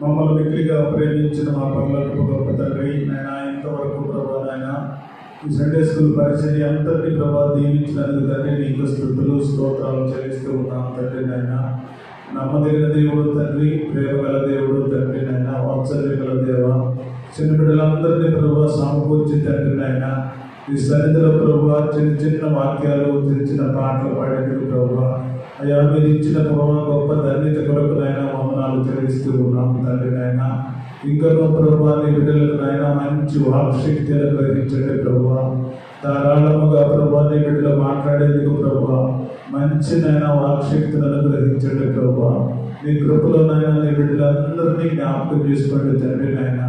మమ్మల్ని మిక్కిలిగా ప్రేమించిన మా పనులకు గొప్ప తండ్రి. నాయన ఇంతవరకు ప్రభా నాయన ఈ సండే స్కూల్ పరిచయం అంతటి ప్రభా దీవించినందుకు తండ్రి నీకు స్థుతులు స్తోత్రాలు చెల్లిస్తూ ఉన్నాం తండ్రి నాయన. నమ్మదగిన దేవుడు తండ్రి ప్రేమ గల దేవుడు తండ్రి నాయన వాత్సల్య గల దేవ. చిన్న బిడ్డలందరినీ ప్రభా సమకూర్చి తండ్రి నాయన. ఈ సన్నిధిలో ప్రభా చిన్న చిన్న వాక్యాలు చిన్న చిన్న పాటలు పాడేందుకు ప్రభు. అయ్యా మీరు ఇచ్చిన ప్రభావ గొప్ప ధన్యత కొరకు నాయన చెల్లిస్తూ ఉన్నాం తండ్రి నాయన. ఇంకా ప్రభా నీ బిడ్డలకు నాయన మంచి వాక్శక్తి అనుగ్రహించండి ప్రభా. ధారాళముగా ప్రభా నీ బిడ్డలు మాట్లాడేందుకు ప్రభా. మంచి నాయన వాక్శక్తిని అనుగ్రహించండి ప్రభా. నీ కృపలో నాయన నీ బిడ్డలందరినీ జ్ఞాపకం చేసుకోండి తండ్రి నాయన.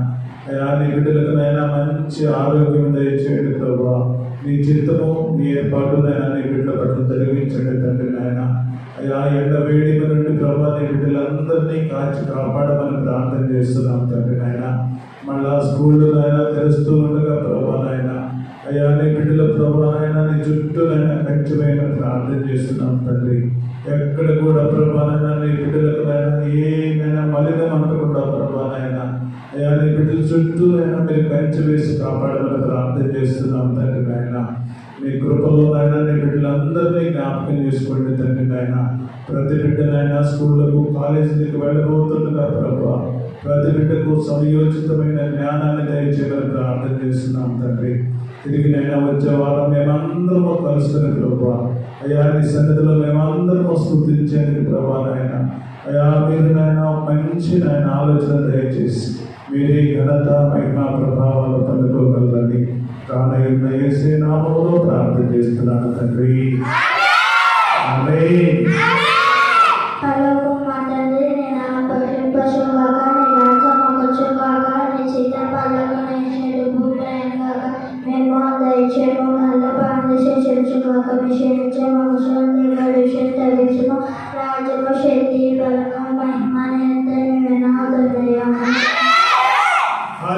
అయ్యా నీ బిడ్డలకు నాయన మంచి ఆరోగ్యం దయచేయండి ప్రభా. నీ చిత్తము నీ ఏర్పాటు నాయన నీ బిడ్డల పట్ల జరిగించండి తండ్రి నాయన. అయ్యా ఎండ వేడిక నుండి ప్రభా నీ బిడ్డలందరినీ కాచి కాపాడమని ప్రార్థన చేస్తున్నాం తండ్రి నాయన. మళ్ళా స్కూళ్ళు నాయన తెలుస్తూ ఉండగా ప్రభా నాయన. అయ్యా నీ బిడ్డల ప్రభా నాయన నీ చుట్టూ నాయన కంచెమైన ప్రార్థన చేస్తున్నాం తండ్రి. ఎక్కడ కూడా ప్రభా నాయన నీ బిడ్డలకు నాయన ఏ చుట్టూ అయినా మీరు కంచె వేసి కాపాడమని ప్రార్థన చేస్తున్నాం తండ్రి నాయన. మీ కృపలో అయినా నీ బిడ్డలందరినీ జ్ఞాపకం చేసుకోండి తండ్రి నాయన. ప్రతి బిడ్డనైనా స్కూళ్ళకు కాలేజీలకు వెళ్ళబోతుండగా ప్రభు ప్రతి బిడ్డకు సమయోచితమైన జ్ఞానాన్ని దయచేయాలని ప్రార్థన చేస్తున్నాం తండ్రి. తిరిగి నైనా వచ్చే వారం మేమందరము కలుస్తున్న ప్రభు అయ్యా నీ సన్నిధిలో మేమందరము స్థుతించేందుకు ప్రభా నాయన. అయ్యా మీరు నాయన మంచి నాయన ఆలోచన దయచేసి మీరే ఘనత మహిమా ప్రభావాలు పొందుకోగలరని ప్రాణయున్న ఏసే నామంలో ప్రార్థన చేస్తున్నాను తండ్రి. ఆమేన్. పరలోకం మా తండ్రి నేను పశువుగా నీ